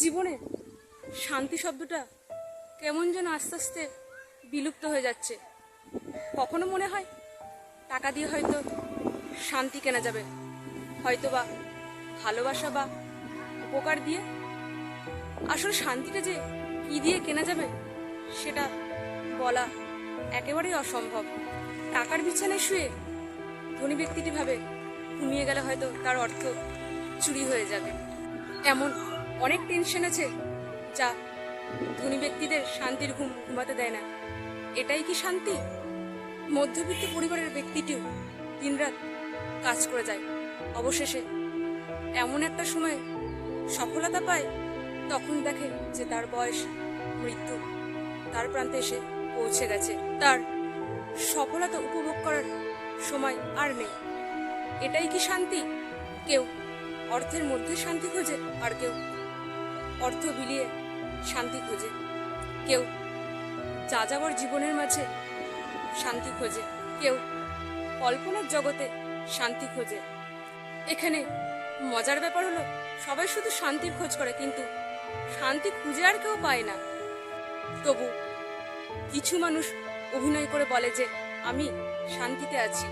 জীবনে শান্তি শব্দটা কেমন যেন আস্তে আস্তে বিলুপ্ত হয়ে যাচ্ছে। কখনো মনে হয় টাকা দিয়ে হয়তো শান্তি কেনা যাবে হয়তো বা ভালোবাসা বা উপকার দিয়ে। আসলে শান্তিটা যে কি দিয়ে কেনা যাবে সেটা বলা একেবারেই অসম্ভব। টাকার বিছানায় শুয়ে ধনী ব্যক্তিটি ভাবে ঘুমিয়ে গেলে হয়তো তার অর্থ চুরি হয়ে যাবে। এমন অনেক টেনশন আছে। যা ধনী ব্যক্তিদের শান্তির ঘুম ঘুমাতে দেয় না। এটাই কি শান্তি? মধ্যবিত্ত পরিবারের ব্যক্তিটিও দিনরাত কাজ করে যায়। অবশেষে এমন একটা সময় সফলতা পায়, তখন দেখে যে তার বয়স, মৃত্যু, তার প্রান্তে এসে পৌঁছে গেছে। তার সফলতা উপভোগ করার সময় আর নেই। এটাই কি শান্তি? কেউ অর্থের মধ্যে শান্তি খোঁজে আর কেউ অর্থ বিলিয়ে শান্তি খোঁজে। কেউ যাযাবর জীবনের মাঝে শান্তি খোঁজে। কেউ কল্পনার জগতে শান্তি খোঁজে। এখানে মজার ব্যাপার হলো, সবাই শুধু শান্তির খোঁজ করে, কিন্তু শান্তি খুঁজে আর কেউ পায় না। তবু কিছু মানুষ অভিনয় করে বলে যে, আমি শান্তিতে আছি।